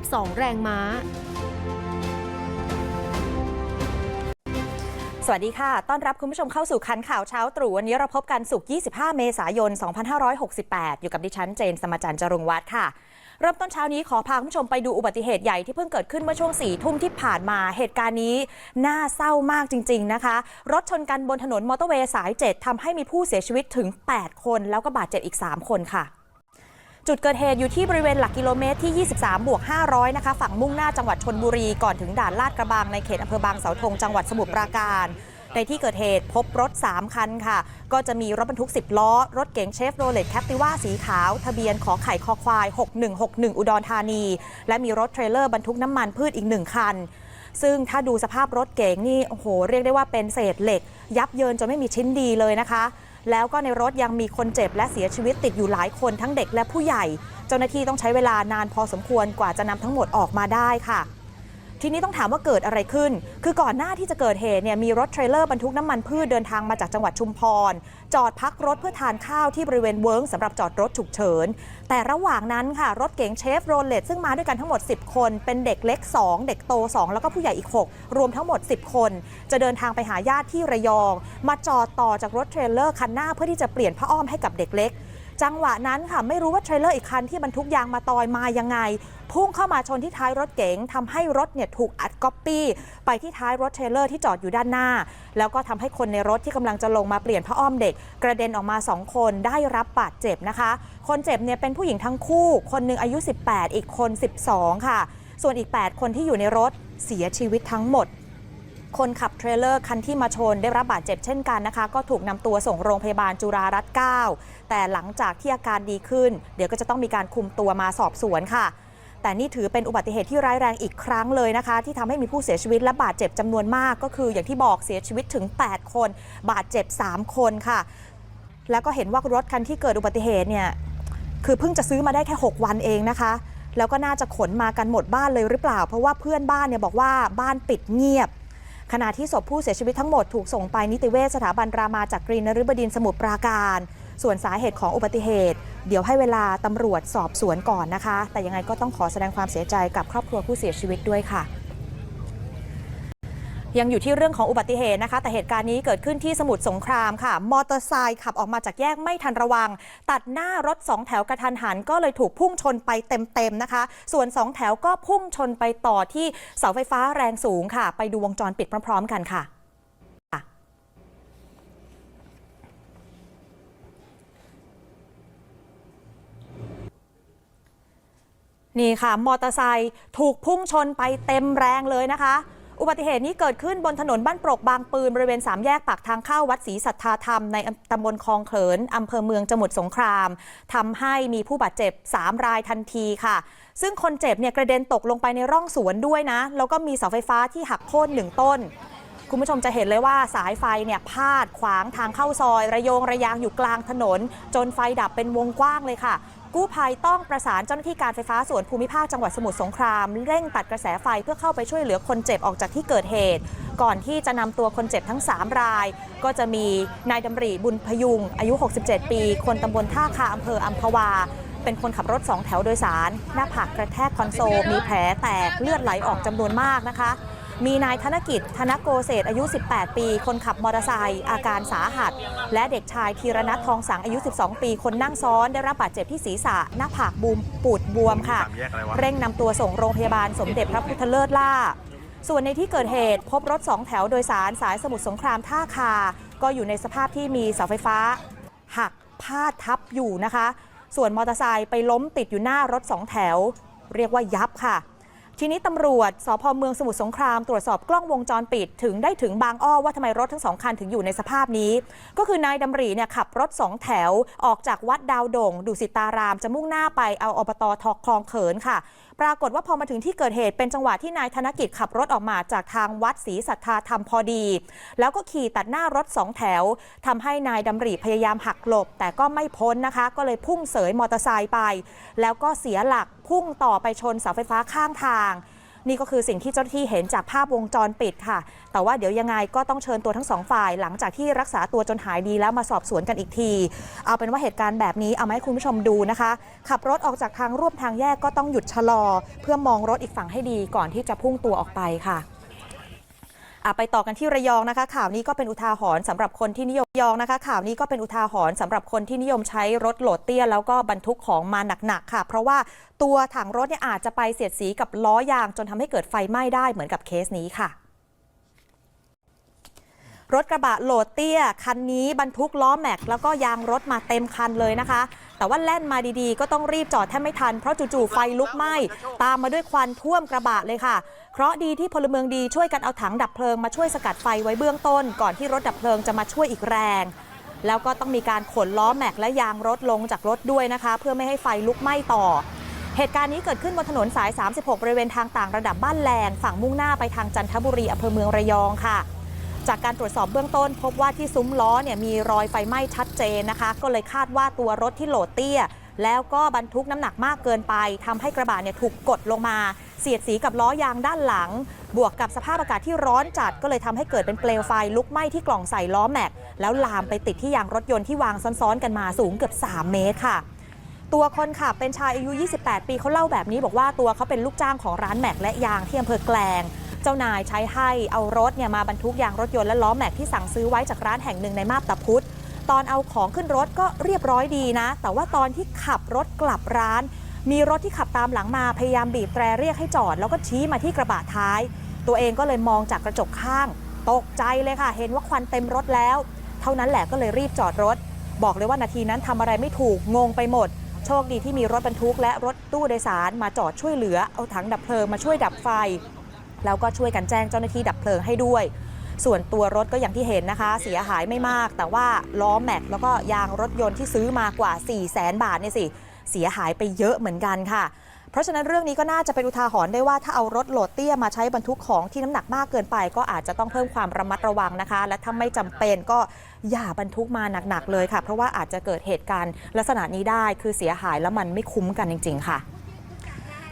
52 แรงม้า สวัสดีค่ะ ต้อนรับคุณผู้ชมเข้าสู่คันข่าวเช้าตรู่วันนี้เราพบกันสุกร์ 25 เมษายน 2568 อยู่กับดิฉันเจน สมจันทร์จรุงวัฒน์ค่ะเริ่มต้นเช้านี้ขอพาคุณผู้ชมไปดูอุบัติเหตุใหญ่ที่เพิ่งเกิดขึ้นเมื่อช่วง4ทุ่มที่ผ่านมา เหตุการณ์นี้น่าเศร้ามากจริง ๆนะคะ รถชนกันบนถนนมอเตอร์เวย์สาย 7ทำให้มีผู้เสียชีวิตถึง 8 คน แล้วก็บาดเจ็บอีก 3 คนค่ะ จุดเกิดเหตุอยู่ที่บริเวณหลักกิโลเมตรที่ 23 บวก 500 นะคะ ฝั่งมุ่งหน้าจังหวัดชนบุรี ก่อนถึงด่านลาดกระบังในเขตอำเภอบางเสาธงจังหวัดสมุทรปราการในที่เกิดเหตุพบรถ 3 คันค่ะ ก็จะมีรถบรรทุก 10 ล้อ รถเก๋งเชฟโรเลตแคปติว่าสีขาว ทะเบียนขอไข่คอควาย 6161 อุดรธานี และมีรถเทรลเลอร์บรรทุกน้ำมันพืชอีก 1 คัน ซึ่งถ้าดูสภาพรถเก๋งนี่ โอ้โห เรียกได้ว่าเป็นเศษเหล็ก ยับเยินจนไม่มีชิ้นดีเลยนะคะ แล้วก็ในรถยังมีคนเจ็บและเสียชีวิตติดอยู่หลายคนทั้งเด็กและผู้ใหญ่ เจ้าหน้าที่ต้องใช้เวลานานพอสมควรกว่าจะนำทั้งหมดออกมาได้ค่ะ ทีนี้ต้องถามว่าเกิดอะไรขึ้น คือก่อนหน้าที่จะเกิดเหตุเนี่ยมีรถเทรลเลอร์บรรทุกน้ำมันพืชเดินทางมาจากจังหวัดชุมพร จอดพักรถเพื่อทานข้าวที่บริเวณเวิร์งสำหรับจอดรถฉุกเฉิน แต่ระหว่างนั้นค่ะ รถเก๋งเชฟโรเลตซึ่งมาด้วยกันทั้งหมด 10 คน เป็นเด็กเล็ก 2 เด็กโต 2 แล้วก็ผู้ใหญ่อีก 6 รวมทั้งหมด 10 คน จะเดินทางไปหาญาติที่ระยอง มาจอดต่อจากรถเทรลเลอร์คันหน้าเพื่อที่จะเปลี่ยนผ้าอ้อมให้กับเด็กเล็ก จังหวะนั้นค่ะไม่รู้ว่าเทรลเลอร์อีกคันที่บรรทุกยางมาตอยมายังไง พุ่งเข้ามาชนที่ท้ายรถเก๋งทำให้รถเนี่ยถูกอัดก๊อปปี้ไปที่ท้ายรถเทรลเลอร์ที่จอดอยู่ด้านหน้า แล้วก็ทำให้คนในรถที่กำลังจะลงมาเปลี่ยนผ้าอ้อมเด็ก กระเด็นออกมา 2 คนได้รับบาดเจ็บนะคะ คนเจ็บเนี่ยเป็นผู้หญิงทั้งคู่ คนหนึ่งอายุ 18 อีกคน 12 ค่ะ ส่วนอีก 8 คนที่อยู่ในรถเสียชีวิตทั้งหมด คนขับเทรลเลอร์คันที่มาชนได้รับบาดเจ็บเช่นกันนะคะ ก็ถูกนำตัวส่งโรงพยาบาลจุฬารัตน์9แต่หลังจากที่อาการดีขึ้น เดี๋ยวก็จะต้องมีการคุมตัวมาสอบสวนค่ะ แต่นี่ถือเป็นอุบัติเหตุที่ร้ายแรงอีกครั้งเลยนะคะ ที่ทำให้มีผู้เสียชีวิตและบาดเจ็บจำนวนมาก ก็คืออย่างที่บอกเสียชีวิตถึง 8 คน บาดเจ็บ 3 คนค่ะ แล้วก็เห็นว่ารถคันที่เกิดอุบัติเหตุเนี่ยคือเพิ่งจะซื้อมาได้แค่ 6 วันเองนะคะแล้วก็น่าจะขนมากันหมดบ้านเลยหรือเปล่า เพราะว่าเพื่อนบ้านเนี่ยบอกว่าบ้านปิดเงียบ ขณะที่ศพผู้เสียชีวิตทั้งหมดถูกส่งไปนิติเวชสถาบันรามาจากกรีนฤบดินสมุทรปราการ ส่วนสาเหตุของอุบัติเหตุ เดี๋ยวให้เวลาตำรวจสอบสวนก่อนนะคะ แต่ยังไงก็ต้องขอแสดงความเสียใจกับครอบครัวผู้เสียชีวิตด้วยค่ะ ยังอยู่ที่เรื่องของอุบัติเหตุนะคะ แต่เหตุการณ์นี้เกิดขึ้นที่สมุทรสงครามค่ะ มอเตอร์ไซค์ขับออกมาจากแยกไม่ทันระวัง ตัดหน้ารถสองแถวกระทันหัน ก็เลยถูกพุ่งชนไปเต็มๆนะคะ ส่วนสองแถวก็พุ่งชนไปต่อที่เสาไฟฟ้าแรงสูงค่ะ ไปดูวงจรปิดพร้อมๆ กันค่ะนี่ค่ะ มอเตอร์ไซค์ถูกพุ่งชนไปเต็มแรงเลยนะคะ อุบัติเหตุนี้เกิดขึ้นบนถนนบ้านปรกบางปืน บริเวณสามแยกปากทางเข้าวัดศรีสัทธาธรรม ในตำบลคลองเขินอำเภอเมืองจังหวัดสงครามทำให้มีผู้บาดเจ็บ 3 รายทันทีค่ะ ซึ่งคนเจ็บเนี่ยกระเด็นตกลงไปในร่องสวนด้วยนะ แล้วก็มีเสาไฟฟ้าที่หักโค่นหนึ่งต้น คุณผู้ชมจะเห็นเลยว่าสายไฟเนี่ยพาดขวางทางเข้าซอย ระโยงระยางอยู่กลางถนน จนไฟดับเป็นวงกว้างเลยค่ะ กู้ภัยต้องประสานเจ้าหน้าที่การไฟฟ้าส่วนภูมิภาคจังหวัดสมุทรสงคราม เร่งตัดกระแสไฟเพื่อเข้าไปช่วยเหลือคนเจ็บออกจากที่เกิดเหตุ ก่อนที่จะนำตัวคนเจ็บทั้ง 3 ราย ก็จะมีนายดำริบุญพยุง อายุ 67 ปี คนตำบลท่าคาอำเภออัมพวา เป็นคนขับรถ2แถวโดยสาร หน้าผากกระแทกคอนโซลมีแผลแตกเลือดไหลออกจำนวนมากนะคะ มีนายธนกิจ ธนโกเศษอายุ 18 ปี คนขับมอเตอร์ไซค์อาการสาหัส และเด็กชายธีรนัททองสังอายุ 12 ปี คนนั่งซ้อนได้รับบาดเจ็บที่ศีรษะ หน้าผากบูมปูดบวมค่ะสามแยกอะไรวะเร่งนำตัวส่งโรงพยาบาลสมเด็จพระพุทธเลิศล่า ส่วนในที่เกิดเหตุพบรถสองแถวโดยสารสายสมุทรสงครามท่าคา ก็อยู่ในสภาพที่มีเสาไฟฟ้า หักพาดทับอยู่นะคะ ส่วนมอเตอร์ไซค์ไปล้มติดอยู่หน้ารถสองแถว เรียกว่ายับค่ะ ทีนี้ตำรวจสพเมืองสมุทรสงคราม ตรวจสอบกล้องวงจรปิดถึงได้ถึงบางอ้อว่าทำไมรถทั้งสองคันถึงอยู่ในสภาพนี้ ก็คือนายดำรีเนี่ยขับรถสองแถวออกจากวัดดาวโด่งดุสิตาราม จะมุ่งหน้าไปเอาอบตทอกคลองเขินค่ะ ปรากฏว่าพอมาถึงที่เกิดเหตุเป็นจังหวะที่นายธนกิจขับรถออกมาจากทางวัดศรีสัทธาธรรมพอดี แล้วก็ขี่ตัดหน้ารถสองแถวทำให้นายดำริพยายามหักหลบ แต่ก็ไม่พ้นนะคะ ก็เลยพุ่งเสยมอเตอร์ไซค์ไป แล้วก็เสียหลักพุ่งต่อไปชนเสาไฟฟ้าข้างทาง นี่ก็คือสิ่งที่เจ้าหน้าที่เห็นจากภาพวงจรปิดค่ะ แต่ว่าเดี๋ยวยังไงก็ต้องเชิญตัวทั้งสองฝ่ายหลังจากที่รักษาตัวจนหายดีแล้วมาสอบสวนกันอีกที เอาเป็นว่าเหตุการณ์แบบนี้เอามาให้คุณผู้ชมดูนะคะ ขับรถออกจากทางร่วมทางแยกก็ต้องหยุดชะลอ เพื่อมองรถอีกฝั่งให้ดีก่อนที่จะพุ่งตัวออกไปค่ะอะ ไปต่อกันที่ระยองนะคะ ข่าวนี้ก็เป็นอุทาหรณ์สำหรับคนที่นิยมระยองนะคะ ข่าวนี้ก็เป็นอุทาหรณ์สำหรับคนที่นิยมใช้รถโหลดเตี้ย แล้วก็บรรทุกของมาหนักๆค่ะ เพราะว่าตัวถังรถเนี่ยอาจจะไปเสียดสีกับล้อยางจนทำให้เกิดไฟไหม้ได้เหมือนกับเคสนี้ค่ะ รถกระบะโหลดเตี้ย คันนี้บรรทุกล้อแม็ก แล้วก็ยางรถมาเต็มคันเลยนะคะ แต่ว่าแล่นมาดีๆ ก็ต้องรีบจอดแทบไม่ทัน เพราะจู่ๆไฟลุกไหม้ตามมาด้วยควันท่วมกระบะเลยค่ะ เคราะดีที่พลเมืองดีช่วยกันเอาถังดับเพลิงมาช่วยสกัดไฟไว้เบื้องต้น ก่อนที่รถดับเพลิงจะมาช่วยอีกแรงแล้วก็ต้องมีการขนล้อแม็กและยางรถลงจากรถด้วยนะคะ เพื่อไม่ให้ไฟลุกไหม้ต่อ เหตุการณ์นี้เกิดขึ้นบนถนนสาย 36 บริเวณทางต่างระดับบ้านแหลงฝั่งมุ่งหน้าไปทางจันทบุรีอำเภอเมืองระยองค่ะ จากการตรวจสอบเบื้องต้น พบว่าที่ซุ้มล้อเนี่ยมีรอยไฟไหม้ชัดเจนนะคะ ก็เลยคาดว่าตัวรถที่โหลดเตี้ย แล้วก็บรรทุกน้ำหนักมากเกินไปทำให้กระบะเนี่ยถูกกดลงมา เสียดสีกับล้อยางด้านหลัง บวกกับสภาพอากาศที่ร้อนจัดก็เลยทำให้เกิดเป็นเปลวไฟลุกไหม้ที่กล่องใส่ล้อแม็กแล้วลามไปติดที่ยางรถยนต์ที่วางซ้อนๆกันมาสูงเกือบ 3 เมตรค่ะตัวคนขับเป็นชายอายุ 28 ปีเขาเล่าแบบนี้บอกว่าตัวเขาเป็นลูกจ้างของร้านแม็กและยางที่อำเภอแกลง เจ้านายใช้ให้เอารถเนี่ยมาบรรทุกยางรถยนต์และล้อแม็กที่สั่งซื้อไว้จากร้านแห่งหนึ่งในมาบตาพุธตอนเอาของขึ้นรถก็เรียบร้อยดีนะ แต่ว่าตอนที่ขับรถกลับร้าน มีรถที่ขับตามหลังมาพยายามบีบแตรเรียกให้จอด แล้วก็ชี้มาที่กระบะท้าย ตัวเองก็เลยมองจากกระจกข้าง ตกใจเลยค่ะ เห็นว่าควันเต็มรถแล้ว เท่านั้นแหละก็เลยรีบจอดรถ บอกเลยว่านาทีนั้นทำอะไรไม่ถูกงงไปหมด โชคดีที่มีรถบรรทุกและรถตู้โดยสารมาจอดช่วยเหลือเอาถังดับเพลิงมาช่วยดับไฟ แล้วก็ช่วยกันแจ้งเจ้าหน้าที่ดับเพลิงให้ด้วย ส่วนตัวรถก็อย่างที่เห็นนะคะ เสียหายไม่มาก แต่ว่าล้อแม็กแล้วก็ยางรถยนต์ที่ซื้อมากว่า 4 0 0แสนบาทเนี่ยสิเสียหายไปเยอะเหมือนกันค่ะ เพราะฉะนั้นเรื่องนี้ก็น่าจะเป็นอุทาหรณ์ได้ว่าถ้าเอารถโหลดเตี้ยมาใช้บรรทุกของที่น้ำหนักมากเกินไป ก็อาจจะต้องเพิ่มความระมัดระวังนะคะ และถ้าไม่จำเป็นก็อย่าบรรทุกมาหนักๆเลยค่ะ เพราะว่าอาจจะเกิดเหตุการณ์ลักษณะนี้ได้คือเสียหายแล้วมันไม่คุ้มกันจริง ๆ ค่ะ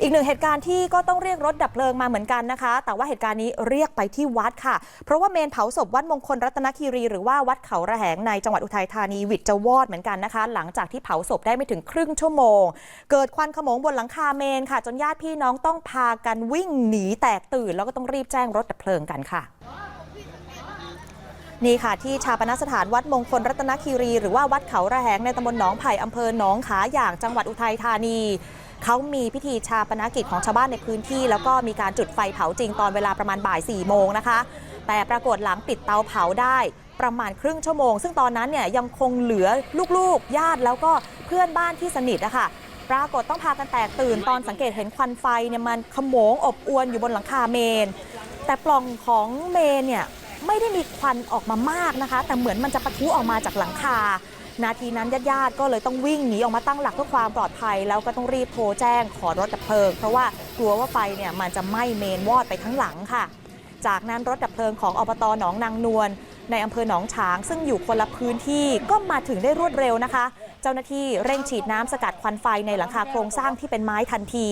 อีกหนึ่งเหตุการณ์ที่ก็ต้องเรียกรถดับเพลิงมาเหมือนกันนะคะ แต่ว่าเหตุการณ์นี้เรียกไปที่วัดค่ะ เพราะว่าเมนเผาศพวัดมงคลรัตนคีรีหรือว่าวัดเขาระแหงในจังหวัดอุทัยธานีวิทย์จะวอดเหมือนกันนะคะ หลังจากที่เผาศพได้ไม่ถึงครึ่งชั่วโมง เกิดควันขโมงบนหลังคาเมนค่ะ จนญาติพี่น้องต้องพากันวิ่งหนีแตกตื่น แล้วก็ต้องรีบแจ้งรถดับเพลิงกันค่ะนี่ค่ะ ที่ชาปนสถานวัดมงคลรัตนคีรี หรือว่าวัดเขาระแหงในตำบลหนองไผ่อำเภอหนองขาอย่างจังหวัดอุทัยธานี เขามีพิธีชาปนกิจของชาวบ้านในพื้นที่ แล้วก็มีการจุดไฟเผาจริงตอนเวลาประมาณบ่าย4ี่โมงนะคะ แต่ปรากฏหลังปิดเตาเผาได้ประมาณครึ่งชั่วโมง ซึ่งตอนนั้นเนี่ยยังคงเหลือลูกๆ ญาติแล้วก็เพื่อนบ้านที่สนิทนะคะปรากฏต้องพากันแตกตื่นตอนสังเกตเห็นควันไฟเนี่ยมันขโมงอบอวนอยู่บนหลังคาเมน แต่ปล่องของเมนเนี่ยไม่ได้มีควันออกมามากนะคะ แต่เหมือนมันจะปะทุออกมาจากหลังคา นาทีนั้นญาติๆก็เลยต้องวิ่งหนีออกมาตั้งหลักเพื่อความปลอดภัย แล้วก็ต้องรีบโทรแจ้งขอรถดับเพลิง เพราะว่ากลัวว่าไฟเนี่ยมันจะไหม้เมนวอดไปทั้งหลังค่ะ จากนั้นรถดับเพลิงของอบตหนองนางนวลในอำเภอหนองฉาง ซึ่งอยู่คนละพื้นที่ก็มาถึงได้รวดเร็วนะคะ เจ้าหน้าที่เร่งฉีดน้ำสกัดควันไฟในหลังคาโครงสร้างที่เป็นไม้ทันที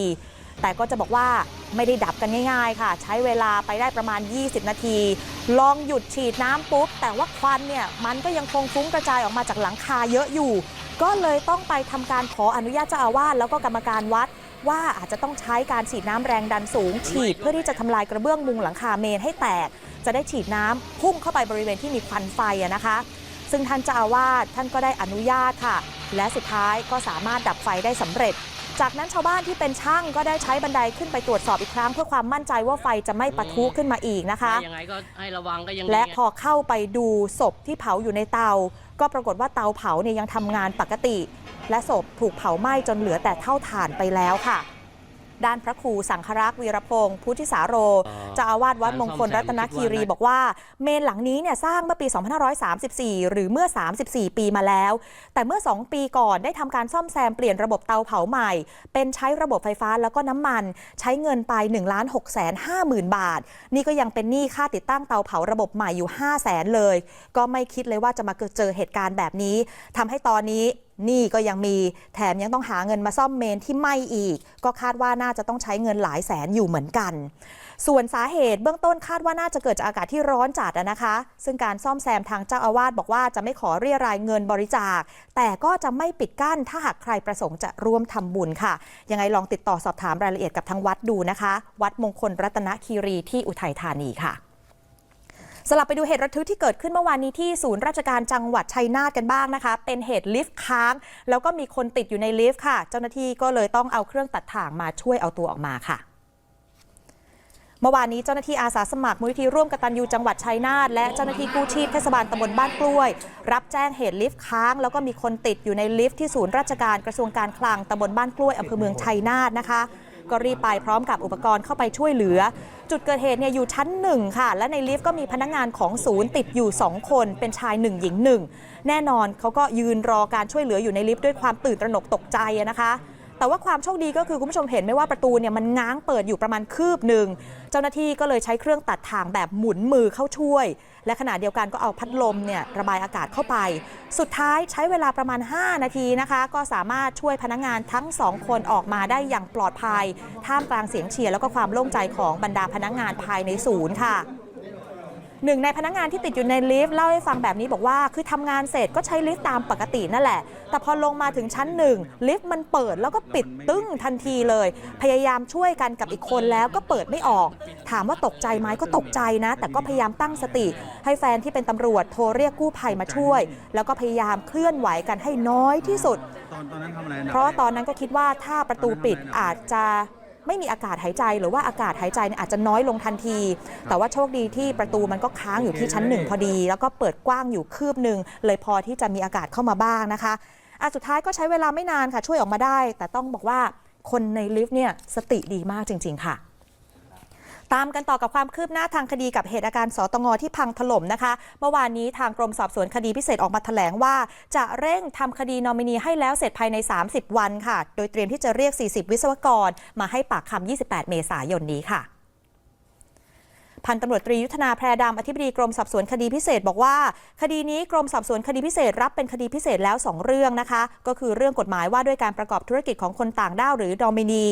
แต่ก็จะบอกว่าไม่ได้ดับกันง่ายๆ ค่ะ ใช้เวลาไปได้ประมาณ 20 นาที ลองหยุดฉีดน้ำปุ๊บ แต่ว่าควันเนี่ยมันก็ยังคงฟุ้งกระจายออกมาจากหลังคาเยอะอยู่ ก็เลยต้องไปทำการขออนุญาตเจ้าอาวาสแล้วก็กรรมการวัดว่าอาจจะต้องใช้การฉีดน้ำแรงดันสูง ฉีดเพื่อที่จะทำลายกระเบื้องมุงหลังคาเมนให้แตก จะได้ฉีดน้ำพุ่งเข้าไปบริเวณที่มีควันไฟนะคะ ซึ่งท่านเจ้าอาวาสท่านก็ได้อนุญาตค่ะ และสุดท้ายก็สามารถดับไฟได้สำเร็จ จากนั้นชาวบ้านที่เป็นช่างก็ได้ใช้บันไดขึ้นไปตรวจสอบอีกครั้ง เพื่อความมั่นใจว่าไฟจะไม่ปะทุขึ้นมาอีกนะคะยังไงก็ให้ระวังก็ยังดีและไงพอเข้าไปดูศพที่เผาอยู่ในเตา ก็ปรากฏว่าเตาเผาเนี่ยยังทำงานปกติ และศพถูกเผาไหม้จนเหลือแต่เท่าฐานไปแล้วค่ะ ด้านพระครูสังฆรักษ์วีรพงศ์พุทธิสาโรเอ่อเจ้าอาวาสวัดมงคลรัตนคีรีบอกว่า เมนหลังนี้เนี่ยสร้างเมื่อปี 2534 หรือเมื่อ 34 ปีมาแล้ว แต่เมื่อ 2 ปีก่อนได้ทำการซ่อมแซมเปลี่ยนระบบเตาเผาใหม่ เป็นใช้ระบบไฟฟ้าแล้วก็น้ำมัน ใช้เงินไป1ล้าน6แสน5หมื่นบาท นี่ก็ยังเป็นหนี้ค่าติดตั้งเตาเผาระบบใหม่อยู่ 5 0 0แสนเลย ก็ไม่คิดเลยว่าจะมาเกิดเจอเหตุการณ์แบบนี้ทำให้ตอนนี้ หนี้ก็ยังมีแถมยังต้องหาเงินมาซ่อมเมนที่ไหม้อีก ก็คาดว่าน่าจะต้องใช้เงินหลายแสนอยู่เหมือนกัน ส่วนสาเหตุเบื้องต้นคาดว่าน่าจะเกิดจากอากาศที่ร้อนจัดนะคะ ซึ่งการซ่อมแซมทางเจ้าอาวาสบอกว่าจะไม่ขอเรียรายเงินบริจาค แต่ก็จะไม่ปิดกั้นถ้าหากใครประสงค์จะร่วมทำบุญค่ะ ยังไงลองติดต่อสอบถามรายละเอียดกับทางวัดดูนะคะ วัดมงคลรัตนคีรีที่อุทัยธานีค่ะ สลับไปดูเหตุระทึกที่เกิดขึ้นเมื่อวานนี้ที่ศูนย์ราชการจังหวัดชัยนาทกันบ้างนะคะ เป็นเหตุลิฟต์ค้าง แล้วก็มีคนติดอยู่ในลิฟต์ค่ะ เจ้าหน้าที่ก็เลยต้องเอาเครื่องตัดถ่างมาช่วยเอาตัวออกมาค่ะเมื่อวานนี้เจ้าหน้าที่อาสาสมัครมูลนิธิร่วมกตัญญูจังหวัดชัยนาทและเจ้าหน้าที่กู้ชีพเทศบาลตำบลบ้านกล้วย รับแจ้งเหตุลิฟต์ค้าง แล้วก็มีคนติดอยู่ในลิฟต์ที่ศูนย์ราชการกระทรวงการคลังตำบลบ้านกล้วยอำเภอเมืองชัยนาทนะคะ ก็รีบไปพร้อมกับอุปกรณ์เข้าไปช่วยเหลือ จุดเกิดเหตุเนี่ยอยู่ชั้นหนึ่งค่ะ และในลิฟต์ก็มีพนักงานของศูนย์ติดอยู่ 2 คน เป็นชายหนึ่งหญิงหนึ่งแน่นอนเขาก็ยืนรอการช่วยเหลืออยู่ในลิฟต์ด้วยความตื่นตระหนกตกใจนะคะแต่ว่าความโชคดีก็คือคุณผู้ชมเห็นไหมว่าประตูเนี่ยมันง้างเปิดอยู่ประมาณคืบหนึ่ง เจ้าหน้าที่ก็เลยใช้เครื่องตัดถ่างแบบหมุนมือเข้าช่วย และขณะเดียวกันก็เอาพัดลมเนี่ยระบายอากาศเข้าไป สุดท้ายใช้เวลาประมาณ 5 นาทีนะคะ ก็สามารถช่วยพนักงานทั้ง 2 คนออกมาได้อย่างปลอดภัย ท่ามกลางเสียงเชียร์แล้วก็ความโล่งใจของบรรดาพนักงานภายในศูนย์ค่ะ หนึ่งในพนักงานที่ติดอยู่ในลิฟต์เล่าให้ฟังแบบนี้บอกว่า คือทำงานเสร็จก็ใช้ลิฟต์ตามปกตินั่นแหละ แต่พอลงมาถึงชั้นหนึ่งลิฟต์มันเปิดแล้วก็ปิดตึ้งทันทีเลย พยายามช่วยกันกับอีกคนแล้วก็เปิดไม่ออก ถามว่าตกใจไหมก็ตกใจนะ แต่ก็พยายามตั้งสติ ให้แฟนที่เป็นตำรวจโทรเรียกกู้ภัยมาช่วย แล้วก็พยายามเคลื่อนไหวกันให้น้อยที่สุดตอนตอนนั้นทำอะไรนเพราะตอนนั้นก็คิดว่าถ้าประตูปิดอาจจะ ไม่มีอากาศหายใจหรือว่าอากาศหายใจเนี่ยอาจจะน้อยลงทันที แต่ว่าโชคดีที่ประตูมันก็ค้างอยู่ที่ชั้นหนึ่งพอดี แล้วก็เปิดกว้างอยู่คืบหนึ่งเลยพอที่จะมีอากาศเข้ามาบ้างนะคะอะสุดท้ายก็ใช้เวลาไม่นานค่ะช่วยออกมาได้ แต่ต้องบอกว่าคนในลิฟต์เนี่ยสติดีมากจริง ๆ ค่ะ ตามกันต่อกับความคืบหน้าทางคดีกับเหตุอาการสตงที่พังถล่มนะคะ เมื่อวานนี้ทางกรมสอบสวนคดีพิเศษออกมาแถลงว่า จะเร่งทำคดีนอมินีให้แล้วเสร็จภายใน 30 วันค่ะ โดยเตรียมที่จะเรียก 40 วิศวกร มาให้ปากคำ28 เมษายนนี้ค่ะ พันตำรวจตรียุทธนาแพรดำอธิบดีกรมสอบสวนคดีพิเศษบอกว่า คดีนี้กรมสอบสวนคดีพิเศษรับเป็นคดีพิเศษแล้ว 2 เรื่องนะคะ ก็คือเรื่องกฎหมายว่าด้วยการประกอบธุรกิจของคนต่างด้าวหรือดอมินี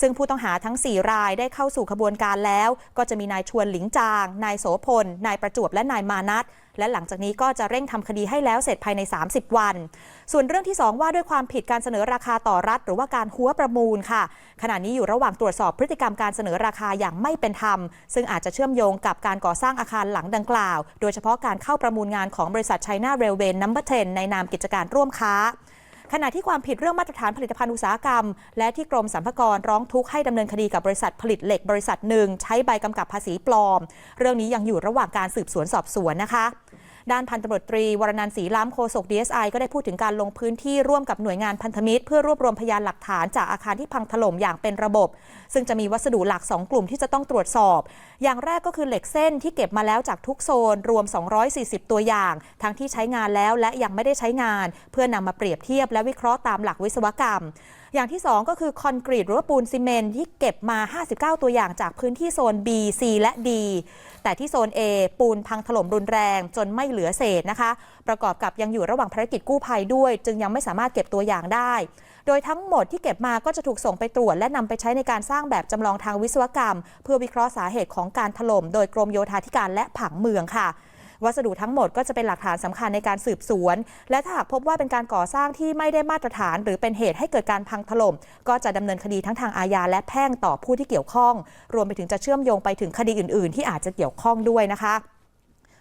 ซึ่งผู้ต้องหาทั้ง 4 รายได้เข้าสู่ขบวนการแล้ว ก็จะมีนายชวนหลิงจาง นายโสพล นายประจวบและนายมานัท และหลังจากนี้ก็จะเร่งทำคดีให้แล้วเสร็จภายใน 30 วัน ส่วนเรื่องที่ 2 ว่าด้วยความผิดการเสนอราคาต่อรัฐ หรือว่าการหัวประมูลค่ะ ขณะนี้อยู่ระหว่างตรวจสอบพฤติกรรมการเสนอราคาอย่างไม่เป็นธรรม ซึ่งอาจจะเชื่อมโยงกับการก่อสร้างอาคารหลังดังกล่าว โดยเฉพาะการเข้าประมูลงานของบริษัท China Railway No. 10ในนามกิจการร่วมค้าขณะที่ความผิดเรื่องมาตรฐานผลิตภัณฑ์อุตสาหกรรม และที่กรมสรรพากรร้องทุกข์ให้ดำเนินคดีกับบริษัทผลิตเหล็กบริษัทหนึ่งใช้ใบกำกับภาษีปลอม เรื่องนี้ยังอยู่ระหว่างการสืบสวนสอบสวนนะคะ ด้านพันตำรวจตรี วรนันท์ศรีล้ำโฆษก DSI ก็ได้พูดถึงการลงพื้นที่ร่วมกับหน่วยงานพันธมิตร เพื่อรวบรวมพยานหลักฐานจากอาคารที่พังถล่มอย่างเป็นระบบ ซึ่งจะมีวัสดุหลัก 2 กลุ่มที่จะต้องตรวจสอบ อย่างแรกก็คือเหล็กเส้นที่เก็บมาแล้วจากทุกโซน รวม 240 ตัวอย่าง ทั้งที่ใช้งานแล้วและยังไม่ได้ใช้งาน เพื่อนำมาเปรียบเทียบและวิเคราะห์ตามหลักวิศวกรรมอย่างที่ 2 ก็คือคอนกรีตหรือว่าปูนซีเมนที่เก็บมา 59 ตัวอย่างจากพื้นที่โซน B C และ D แต่ที่โซน A ปูนพังถล่มรุนแรงจนไม่เหลือเศษนะคะ ประกอบกับยังอยู่ระหว่างภารกิจกู้ภัยด้วย จึงยังไม่สามารถเก็บตัวอย่างได้ โดยทั้งหมดที่เก็บมาก็จะถูกส่งไปตรวจ และนำไปใช้ในการสร้างแบบจำลองทางวิศวกรรม เพื่อวิเคราะห์สาเหตุของการถล่มโดยกรมโยธาธิการและผังเมืองค่ะ วัสดุทั้งหมดก็จะเป็นหลักฐานสำคัญในการสืบสวน และถ้าหากพบว่าเป็นการก่อสร้างที่ไม่ได้มาตรฐาน หรือเป็นเหตุให้เกิดการพังถล่มก็จะดำเนินคดีทั้งทางอาญาและแพ่งต่อผู้ที่เกี่ยวข้อง รวมไปถึงจะเชื่อมโยงไปถึงคดีอื่น ๆ ที่อาจจะเกี่ยวข้องด้วยนะคะ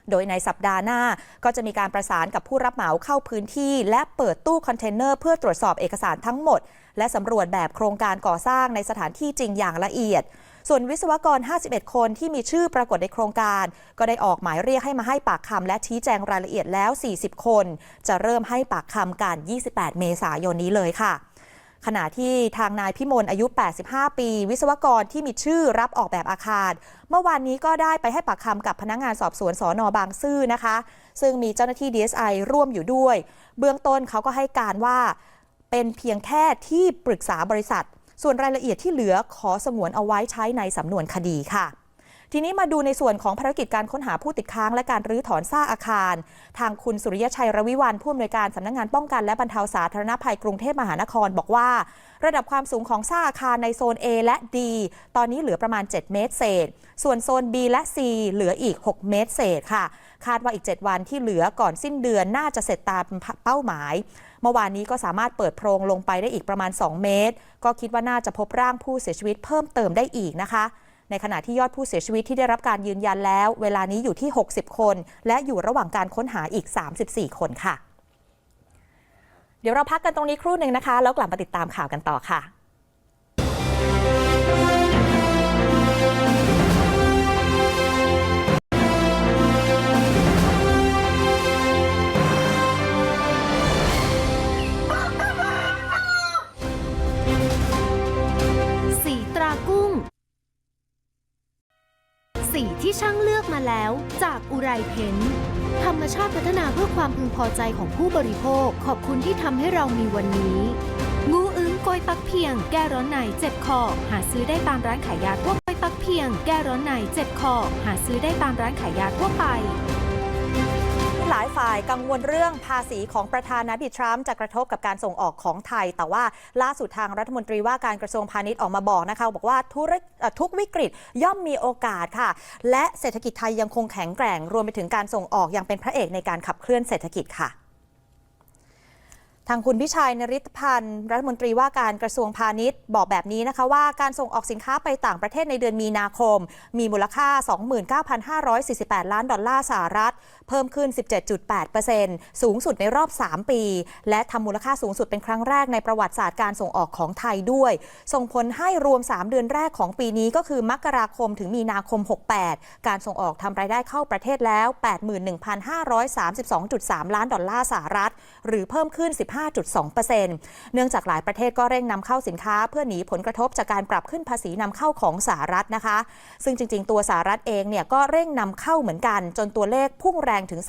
โดยในสัปดาห์หน้าก็จะมีการประสานกับผู้รับเหมาเข้าพื้นที่ และเปิดตู้คอนเทนเนอร์เพื่อตรวจสอบเอกสารทั้งหมด และสำรวจแบบโครงการก่อสร้างในสถานที่จริงอย่างละเอียด ส่วนวิศวกร 51 คนที่มีชื่อปรากฏในโครงการ ก็ได้ออกหมายเรียกให้มาให้ปากคำและชี้แจงรายละเอียดแล้ว 40 คน จะเริ่มให้ปากคำกัน 28 เมษายนนี้เลยค่ะขณะที่ทางนายพิมลอายุ 85 ปี วิศวกรที่มีชื่อรับออกแบบอาคาร เมื่อวานนี้ก็ได้ไปให้ปากคำกับพนักงานสอบสวนสอนอบางซื่อนะคะ ซึ่งมีเจ้าหน้าที่ DSI ร่วมอยู่ด้วย เบื้องต้นเขาก็ให้การว่า เป็นเพียงแค่ที่ปรึกษาบริษัท ส่วนรายละเอียดที่เหลือขอสงวนเอาไว้ใช้ในสำนวนคดีค่ะ ทีนี้มาดูในส่วนของภารกิจการค้นหาผู้ติดค้างและการรื้อถอนซากอาคาร ทางคุณสุริยชัยรวิวันผู้อำนวยการสำนักงานป้องกันและบรรเทาสาธารณภัยกรุงเทพมหานครบอกว่า ระดับความสูงของซากอาคารในโซน A และ D ตอนนี้เหลือประมาณ 7 เมตรเศษ ส่วนโซน B และ C เหลืออีก 6 เมตรเศษค่ะคาดว่าอีก 7 วันที่เหลือก่อนสิ้นเดือนน่าจะเสร็จตามเป้าหมาย เมื่อวานนี้ก็สามารถเปิดโพรงลงไปได้อีกประมาณ 2 เมตร ก็คิดว่าน่าจะพบร่างผู้เสียชีวิตเพิ่มเติมได้อีกนะคะในขณะที่ยอดผู้เสียชีวิตที่ได้รับการยืนยันแล้ว เวลานี้อยู่ที่ 60 คน และอยู่ระหว่างการค้นหาอีก 34 คนค่ะ เดี๋ยวเราพักกันตรงนี้ครู่หนึ่งนะคะ แล้วกลับมาติดตามข่าวกันต่อค่ะ ที่ช่างเลือกมาแล้ว จากอุไรเพนธรรมชาติพัฒนาเพื่อความพึงพอใจของผู้บริโภค ขอบคุณที่ทำให้เรามีวันนี้ งูอึ้งกอยตักเพียง แก้ร้อนในเจ็บคอ หาซื้อได้ตามร้านขายยาทั่วไปตักเพียง แก้ร้อนในเจ็บคอ หาซื้อได้ตามร้านขายยาทั่วไป หลายฝ่ายกังวลเรื่องภาษีของประธานาธิบดีทรัมป์จะกระทบกับการส่งออกของไทย แต่ว่าล่าสุดทางรัฐมนตรีว่าการกระทรวงพาณิชย์ออกมาบอกนะคะบอกว่าทุรทุกวิกฤตย่อมมีโอกาสค่ะ และเศรษฐกิจไทยยังคงแข็งแกร่ง รวมไปถึงการส่งออกยังเป็นพระเอกในการขับเคลื่อนเศรษฐกิจค่ะ ทางคุณพิชัยนริธพันธ์รัฐมนตรีว่าการกระทรวงพาณิชย์บอกแบบนี้นะคะว่าการส่งออกสินค้าไปต่างประเทศในเดือนมีนาคม มีมูลค่า 29,548 ล้านดอลลาร์สหรัฐ เพิ่มขึ้น 17.8%สูงสุดในรอบ 3 ปี และทำมูลค่าสูงสุดเป็นครั้งแรกในประวัติศาสตร์การส่งออกของไทยด้วย ส่งผลให้รวม 3 เดือนแรกของปีนี้ก็คือมกราคมถึงมีนาคม 68 การส่งออกทำรายได้เข้าประเทศแล้ว 81,532.3 ล้านดอลลาร์สหรัฐ หรือเพิ่มขึ้น 15 15.2%เนื่องจากหลายประเทศก็เร่งนำเข้าสินค้า เพื่อหนีผลกระทบจากการปรับขึ้นภาษีนำเข้าของสหรัฐนะคะ ซึ่งจริง ๆ ตัวสหรัฐเองเนี่ยก็เร่งนำเข้าเหมือนกัน จนตัวเลขพุ่งแรงถึง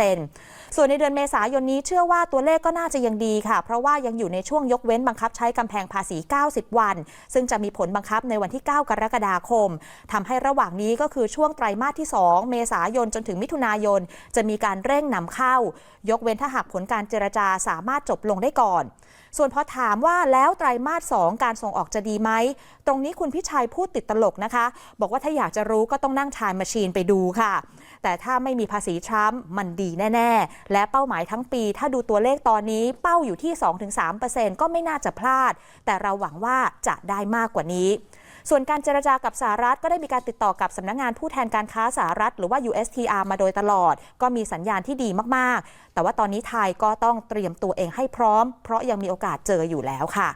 34.3%ส่วนในเดือนเมษายนนี้เชื่อว่าตัวเลขก็น่าจะยังดีค่ะ เพราะว่ายังอยู่ในช่วงยกเว้นบังคับใช้กำแพงภาษี 90 วัน ซึ่งจะมีผลบังคับในวันที่ 9 กรกฎาคมทำให้ระหว่างนี้ก็คือช่วงไตรมาสที่ 2 เมษายนจนถึงมิถุนายน จะมีการเร่งนำเข้า ยกเว้นถ้าหากผลการเจรจาสามารถจบลงได้ก่อน ส่วนพอถามว่าแล้วไตรมาส 2 การส่งออกจะดีไหม ตรงนี้คุณพิชัยพูดติดตลกนะคะ บอกว่าถ้าอยากจะรู้ก็ต้องนั่งทายมาชีนไปดูค่ะ แต่ถ้าไม่มีภาษีทรัมป์มันดีแน่ ๆ และเป้าหมายทั้งปี ถ้าดูตัวเลขตอนนี้เป้าอยู่ที่ 2-3%ก็ไม่น่าจะพลาด แต่เราหวังว่าจะได้มากกว่านี้ ส่วนการเจรจากับสหรัฐก็ได้มีการติดต่อกับสำนักงงานผู้แทนการค้าสหรัฐ หรือว่า USTR มาโดยตลอด ก็มีสัญญาณที่ดีมากๆ แต่ว่าตอนนี้ไทยก็ต้องเตรียมตัวเองให้พร้อม เพราะยังมีโอกาสเจออยู่แล้วค่ะ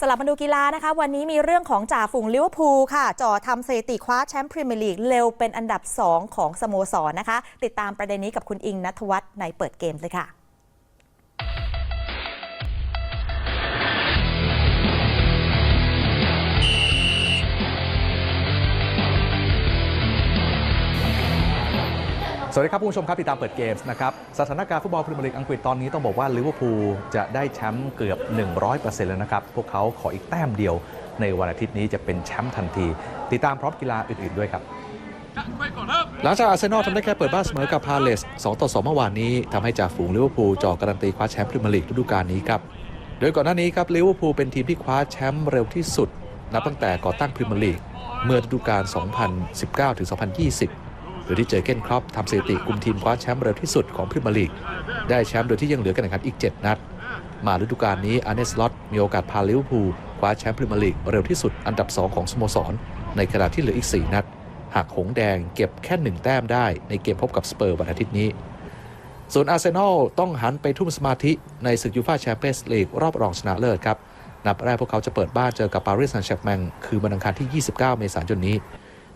สลับมาดูกีฬานะคะ วันนี้มีเรื่องของจ่าฝูงลิเวอร์พูลค่ะจ่อทำสถิติคว้าแชมป์พรีเมียร์ลีกเร็วเป็นอันดับ 2 ของสโมสรนะคะ ติดตามประเด็นนี้กับคุณอิงนัทวัฒน์ในเปิดเกมเลยค่ะ สวัสดีครับผู้ชมครับติดตามเปิดเกมส์นะครับสถานการณ์ฟุตบอลพรีเมียร์ลีกอังกฤษตอนนี้ต้องบอกว่าลิเวอร์พูลจะได้แชมป์เกือบ 100%แล้วนะครับ พวกเขาขออีกแต้มเดียว ในวันอาทิตย์นี้จะเป็นแชมป์ทันที ติดตามพร้อมกีฬาอื่น ๆ ด้วยครับ หลังจากอาร์เซนอลทำได้แค่เปิดบ้านเสมอกับพาเลส 2 ต่อ 2 เมื่อวานนี้ทำให้จ่าฝูงลิเวอร์พูลจ่อการันตีคว้าแชมป์พรีเมียร์ลีกฤดูกาลนี้ครับโดยก่อนหน้านี้ครับลิเวอร์พูลเป็นทีมที่คว้าแชมป์เร็วที่สุด นับตั้งแต่ก่อตั้งพรีเมียร์ลีกเมื่อฤดูกาล2019-2020 ดยที่เจอเก้นครอปทำสถิติกุมทีมคว้าแชมป์เร็วที่สุดของพรีเมียร์ลีก ได้แชมป์โดยที่ยังเหลือการแข่งขันอีก 7 นัด มาฤดูกาลนี้อาร์เนสลอตมีโอกาสพาลิเวอร์พูลคว้าแชมป์พรีเมียร์ลีกเร็วที่สุดอันดับ 2 ของสโมสร ในขณะที่เหลืออีก 4 นัด หากหงแดงเก็บแค่ 1 แต้มได้ในเกมพบกับสเปอร์วันอาทิตย์นี้ ส่วนอาร์เซนอลต้องหันไปทุ่มสมาธิในศึกยูฟ่าแชมเปี้ยนส์ลีกรอบรองชนะเลิศครับนับแรกพวกเขาจะเปิดบ้านเจอกับปารีสแซงต์แชร์แมงคือวันอังคารที่ 29 เมษายนนี้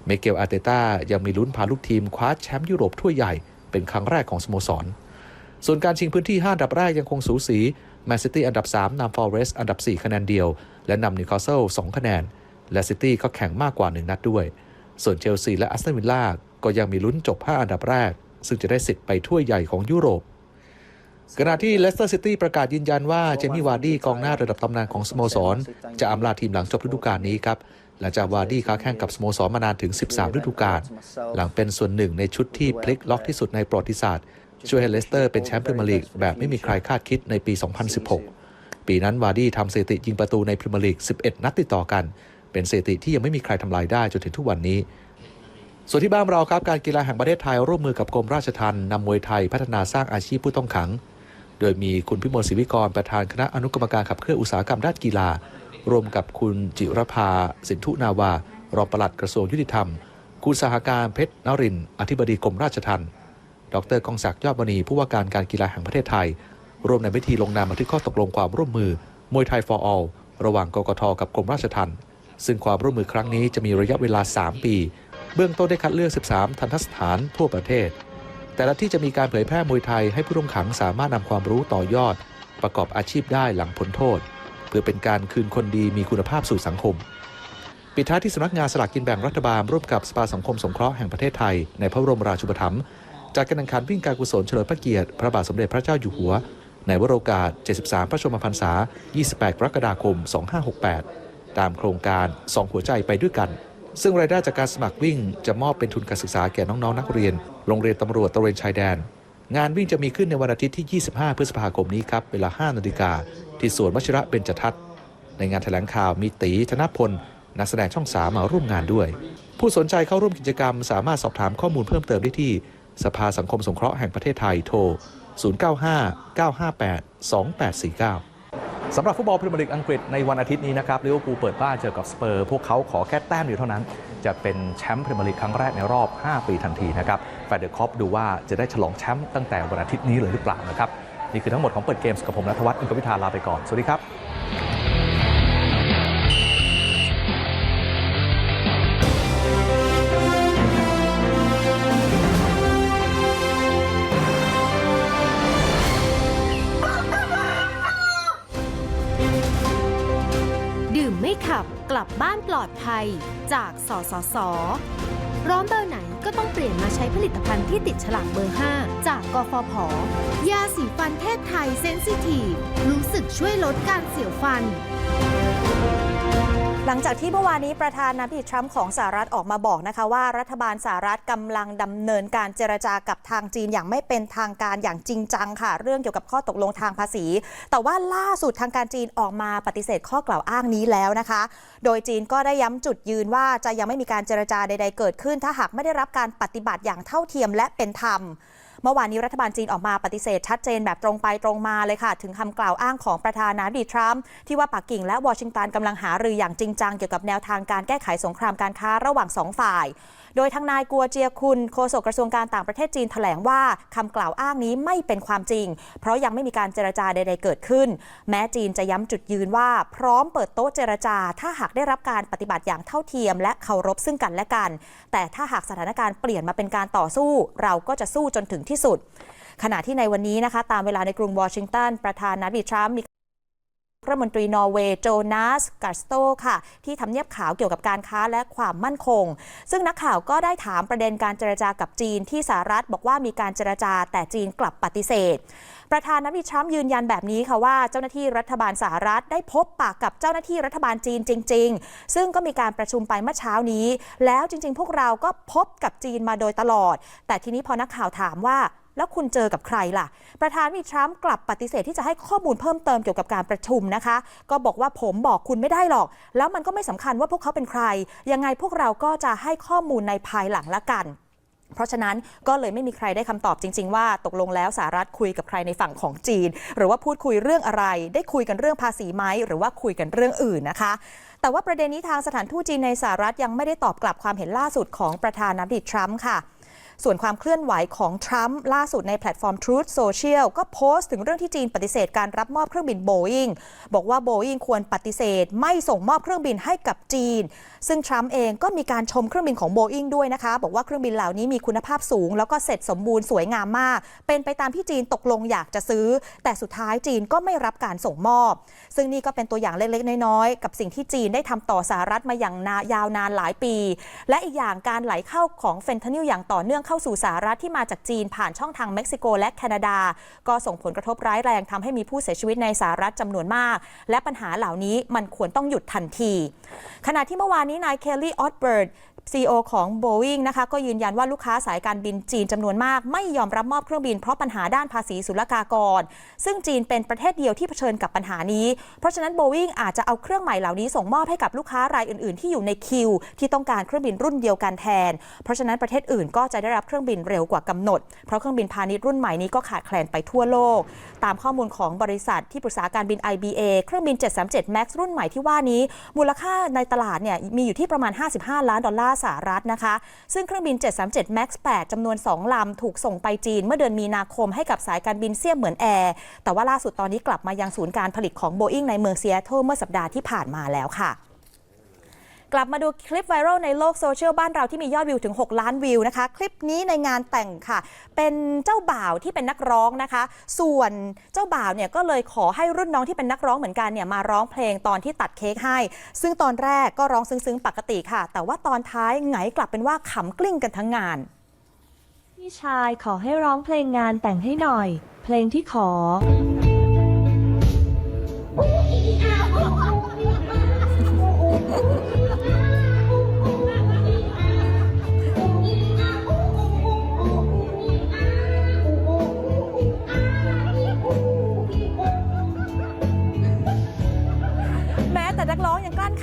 เมเกลอาเตต้ายังมีลุ้นพาลูกทีมคว้าแชมป์ยุโรปถ้วยใหญ่เป็นครั้งแรกของสโมสร ส่วนการชิงพื้นที่ 5 อันดับแรกยังคงสูสีแมนซิตี้อันดับ 3นำฟอร์เรสต์อันดับ 4 คะแนนเดียว และนำนิวคาสเซิล2คะแนน และซิตี้ก็แข่งมากกว่า 1 นัดด้วย ส่วนเชลซีและอัสตันวิลล่าก็ยังมีลุ้นจบ 5 อันดับแรก ซึ่งจะได้สิทธิ์ไปถ้วยใหญ่ของยุโรปขณะที่เลสเตอร์ซิตี้ประกาศยืนยันว่าเจมี่วาร์ดี้กองหน้าระดับตำนานของสโมสร จะอำลาทีมหลังจบฤดูกาลนี้ครับ หลังจากวาร์ดี้ค้าแข่งกับสโมสรมานานถึง 13 ฤดูกาลหลังเป็นส่วนหนึ่งในชุดที่พลิกล็อกที่สุดในประวัติศาสตร์ ช่วยให้เลสเตอร์เป็นแชมป์พรีเมียร์ลีกแบบไม่มีใครคาดคิดในปี 2016 ปีนั้นวาร์ดี้ทำสถิติยิงประตูในพรีเมียร์ลีก 11 นัดติดต่อกัน เป็นสถิติที่ยังไม่มีใครทำลายได้จนถึงทุกวันนี้ส่วนที่บ้านเราครับการกีฬาแห่งประเทศไทยร่วมมือกับกรมราชทัณฑ์นำมวยไทยพัฒนาสร้างอาชีพผู้ต้องขัง โดยมีคุณพิมลศิวิกรประธานคณะอนุกรรมการขับเคลื่อนอุตสาหกรรมด้านกีฬา รวมกับคุณจิรภา สินธุนาวา รองปลัดกระทรวงยุติธรรม คุณสหการเพชรนรินต์อธิบดีกรมราชทัณฑ์ดรกองศักดิ์ยอดมณีผู้ว่าการการกีฬาแห่งประเทศไทย ร่วมในพิธีลงนามบันทึกข้อตกลงความร่วมมือ มวยไทย for all ระหว่างกกทกับกรมราชทัณฑ์ซึ่งความร่วมมือครั้งนี้จะมีระยะเวลา 3 ปี เบื้องต้นได้คัดเลือก 13 ทันทสถานทั่วประเทศ แต่ละที่จะมีการเผยแพร่มวยไทยให้ผู้ต้องขังสามารถนำความรู้ต่อยอด ประกอบอาชีพได้หลังพ้นโทษ พื่อเป็นการคืนคนดีมีคุณภาพสู่สังคม ปิดท้ายที่สำนักงานสลากกินแบ่งรัฐบาลร่วมกับสภาสังคมสงเคราะห์แห่งประเทศไทย ในพระบรมราชูปถัมภ์จัดการแข่งขันวิ่งการกุศลเฉลิมพระเกียรติ พระบาทสมเด็จพระเจ้าอยู่หัว ในวโรกาส 73 พระชมพรรษา 28 กรกฎาคม 2568 ตามโครงการสองหัวใจไปด้วยกัน ซึ่งรายได้จากการสมัครวิ่งจะมอบเป็นทุนการศึกษาแก่น้อง ๆ นักเรียน โรงเรียนตำรวจตระเวนชายแดน งานวิ่งจะมีขึ้นในวันอาทิตย์ที่ 25 พฤษภาคมนี้ครับ เวลา 5 นาฬิกา ที่สวนวชิระเบญจทัศน์ในงานแถลงข่าวมีตีธนพล นักแสดงช่องสามมาร่วมงานด้วย ผู้สนใจเข้าร่วมกิจกรรม สามารถสอบถามข้อมูลเพิ่มเติมได้ที่ สภาสังคมสงเคราะห์แห่งประเทศไทยโทร 0959582849สำหรับฟุตบอลพรีเมียร์ลีกอังกฤษในวันอาทิตย์นี้นะครับลิเวอร์พูลเปิดบ้านเจอกับสเปอร์พวกเขาขอแค่แต้มเดียวเท่านั้น จะเป็นแชมป์พรีเมียร์ลีกครั้งแรกในรอบ 5 ปีทันทีนะครับแฟนเดอร์คอปดูว่าจะได้ฉลองแชมป์ตั้งแต่วันอาทิตย์นี้เลยหรือเปล่านะครับ นี่คือทั้งหมดของเปิดเกมส์กับผมนัทวัฒน์อินทวิทาลาไปก่อน สวัสดีครับดื่มไม่ขับกลับบ้านปลอดภัยจากสสส ร้อนเบอร์ไหนก็ต้องเปลี่ยนมาใช้ผลิตภัณฑ์ที่ติดฉลากเบอร์ 5 จากกฟผ ยาสีฟันเทพไทยเซนซิทีฟรู้สึกช่วยลดการเสียวฟัน ลังจากที่เมื่อวานนี้ประธานาธิบดีทรัมป์ของสหรัฐออกมาบอกนะคะว่ารัฐบาลสหรัฐกำลังดำเนินการเจรจากับทางจีนอย่างไม่เป็นทางการอย่างจริงจังค่ะ เรื่องเกี่ยวกับข้อตกลงทางภาษี แต่ว่าล่าสุดทางการจีนออกมาปฏิเสธข้อกล่าวอ้างนี้แล้วนะคะ โดยจีนก็ได้ย้ำจุดยืนว่าจะยังไม่มีการเจรจาใด ๆ เกิดขึ้น ถ้าหากไม่ได้รับการปฏิบัติอย่างเท่าเทียมและเป็นธรรม เมื่อวานนี้รัฐบาลจีนออกมาปฏิเสธชัดเจนแบบตรงไปตรงมาเลยค่ะ ถึงคำกล่าวอ้างของประธานาธิบดีทรัมป์ที่ว่าปักกิ่งและวอชิงตันกำลังหารืออย่างจริงจังเกี่ยวกับแนวทางการแก้ไขสงครามการค้าระหว่างสองฝ่าย โดยทางนายกัวเจียคุนโฆษกกระทรวงการต่างประเทศจีนแถลงว่าคำกล่าวอ้างนี้ไม่เป็นความจริง เพราะยังไม่มีการเจรจาใด ๆ เกิดขึ้น แม้จีนจะย้ำจุดยืนว่า พร้อมเปิดโต๊ะเจรจา ถ้าหากได้รับการปฏิบัติอย่างเท่าเทียม และเคารพซึ่งกันและกัน แต่ถ้าหากสถานการณ์เปลี่ยนมาเป็นการต่อสู้ เราก็จะสู้จนถึงที่สุด ขณะที่ในวันนี้นะคะ ตามเวลาในกรุงวอชิงตันประธานาธิบดีทรัมป์มี รัฐมนตรีนอร์เวย์โจนาสกัสโตค่ะ ที่ทำเนียบขาวเกี่ยวกับการค้าและความมั่นคง ซึ่งนักข่าวก็ได้ถามประเด็นการเจรจากับจีนที่สหรัฐบอกว่ามีการเจรจาแต่จีนกลับปฏิเสธ ประธานาธิบดีทรัมป์ยืนยันแบบนี้ค่ะว่าเจ้าหน้าที่รัฐบาลสหรัฐได้พบปากกับเจ้าหน้าที่รัฐบาลจีนจริง ๆ ซึ่งก็มีการประชุมไปเมื่อเช้านี้ แล้วจริง ๆ พวกเราก็พบกับจีนมาโดยตลอด แต่ทีนี้พอนักข่าวถามว่า แล้วคุณเจอกับใครล่ะ ประธานมีทรัมป์กลับปฏิเสธที่จะให้ข้อมูลเพิ่มเติมเกี่ยวกับการประชุมนะคะ ก็บอกว่าผมบอกคุณไม่ได้หรอก แล้วมันก็ไม่สำคัญว่าพวกเขาเป็นใคร ยังไงพวกเราก็จะให้ข้อมูลในภายหลังละกันเพราะฉะนั้นก็เลยไม่มีใครได้คำตอบจริง ๆ ว่าตกลงแล้วสหรัฐคุยกับใครในฝั่งของจีน หรือว่าพูดคุยเรื่องอะไร ได้คุยกันเรื่องภาษีไหมหรือว่าคุยกันเรื่องอื่นนะคะ แต่ว่าประเด็นนี้ทางสถานทูตจีนในสหรัฐยังไม่ได้ตอบกลับความเห็นล่าสุดของประธานาธิบดีทรัมป์ค่ะ ส่วนความเคลื่อนไหวของทรัมป์ล่าสุดในแพลตฟอร์ม Truth Social ก็โพสต์ถึงเรื่องที่จีนปฏิเสธการรับมอบเครื่องบินโบอิงบอกว่าโบอิงควรปฏิเสธ ไม่ส่งมอบเครื่องบินให้กับจีน ซึ่งทรัมป์เองก็มีการชมเครื่องบินของโบอิงด้วยนะคะ บอกว่าเครื่องบินเหล่านี้มีคุณภาพสูง แล้วก็เสร็จสมบูรณ์สวยงามมาก เป็นไปตามที่จีนตกลงอยากจะซื้อ แต่สุดท้ายจีนก็ไม่รับการส่งมอบ ซึ่งนี่ก็เป็นตัวอย่างเล็กๆ น้อยๆ กับสิ่งที่จีนได้ทำต่อสหรัฐมาอย่างนายาวนานหลายปี และอีกอย่างการไหลเข้าของเฟนทานิลอย่างต่อเนื่องเข้าสู่สหรัฐที่มาจากจีนผ่านช่องทางเม็กซิโกและแคนาดา ก็ส่งผลกระทบร้ายแรงทำให้มีผู้เสียชีวิตในสหรัฐจำนวนมาก และปัญหาเหล่านี้มันควรต้องหยุดทันที ขณะที่เมื่อวานนี้นายเคลลี่ออตเบิร์ด CEO ของ Boeing นะคะก็ยืนยันว่าลูกค้าสายการบินจีนจำนวนมาก ไม่ยอมรับมอบเครื่องบินเพราะปัญหาด้านภาษีศุลกากร ซึ่งจีนเป็นประเทศเดียวที่เผชิญกับปัญหานี้ เพราะฉะนั้น Boeing อาจจะเอาเครื่องใหม่เหล่านี้ส่งมอบให้กับลูกค้ารายอื่น ๆ ที่อยู่ในคิว ที่ต้องการเครื่องบินรุ่นเดียวกันแทน เพราะฉะนั้นประเทศอื่นก็จะได้รับเครื่องบินเร็วกว่ากำหนด เพราะเครื่องบินพาณิชย์รุ่นใหม่นี้ก็ขาดแคลนไปทั่วโลก ตามข้อมูลของบริษัทที่ปรึกษาการบิน IBA เครื่องบิน 737 MAX รุ่นใหม่ที่ว่านี้ มูลค่าในตลาดเนี่ยมีอยู่ที่ประมาณ 55 ล้านดอลลาร์สหรัฐนะคะ ซึ่งเครื่องบิน 737 MAX 8จำนวน 2 ลำ ถูกส่งไปจีน เมื่อเดือนมีนาคมให้กับสายการบินเสี่ยมเหมือนแอร์ แต่ว่าล่าสุดตอนนี้กลับมายังศูนย์การผลิตของ Boeing ในเมืองซีแอตเทิลเมื่อสัปดาห์ที่ผ่านมาแล้วค่ะ กลับมาดูคลิปไวรัลในโลกโซเชียลบ้านเราที่มียอดวิวถึง 6 ล้านวิวนะคะ คลิปนี้ในงานแต่งค่ะ เป็นเจ้าบ่าวที่เป็นนักร้องนะคะ ส่วนเจ้าบ่าวเนี่ยก็เลยขอให้รุ่นน้องที่เป็นนักร้องเหมือนกันเนี่ยมาร้องเพลงตอนที่ตัดเค้กให้ ซึ่งตอนแรกก็ร้องซึ้งๆปกติค่ะ แต่ว่าตอนท้ายไงกลับเป็นว่าขำกลิ้งกันทั้งงาน พี่ชายขอให้ร้องเพลงงานแต่งให้หน่อย เพลงที่ขอ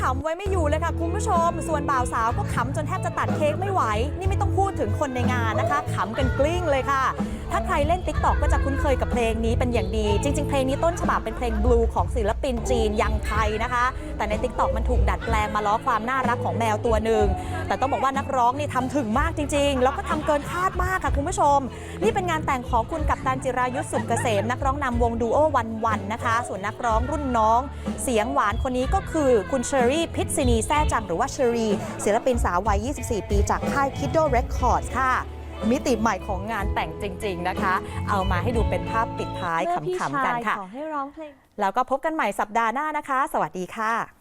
ขำไว้ไม่อยู่เลยค่ะคุณผู้ชม ส่วนบ่าวสาวก็ขำจนแทบจะตัดเค้กไม่ไหว นี่ไม่ต้องพูดถึงคนในงานนะคะขำกันกลิ้งเลยค่ะ ถ้าใครเล่น t ิ k t o k ก็จะคุ้นเคยกับเพลงนี้เป็นอย่างดี จริง ๆ เพลงนี้ต้นฉบับเป็นเพลงบลูของศิลปินจีนยังไทยนะคะ แต่ใน t ิ k t o k มันถูกดัดแปลงมาล้อความน่ารักของแมวตัวหนึ่ง แต่ต้องบอกว่านักร้องนี่ทำถึงมากจริง ๆ แล้วก็ทำเกินคาดมากค่ะคุณผู้ชม นี่เป็นงานแต่งของคุณกัปตันจิรายุทธสุขเกษมนักร้องนำวงดูโอวันวันนะคะ ส่วนนักร้องรุ่นน้อง เสียงหวานคนนี้ก็คือคุณเชอรี่พิษศินีแซ่จังหรือว่าเชอรี่ศิลปินสาววัย 24 ปีจากค่าย Kiddo Records ค่ะ มิติใหม่ของงานแต่งจริง ๆนะคะ เอามาให้ดูเป็นภาพปิดท้ายเมื่อพี่ขำๆกันชายค่ะ ขอให้ร้องเพลง แล้วก็พบกันใหม่สัปดาห์หน้านะคะ สวัสดีค่ะ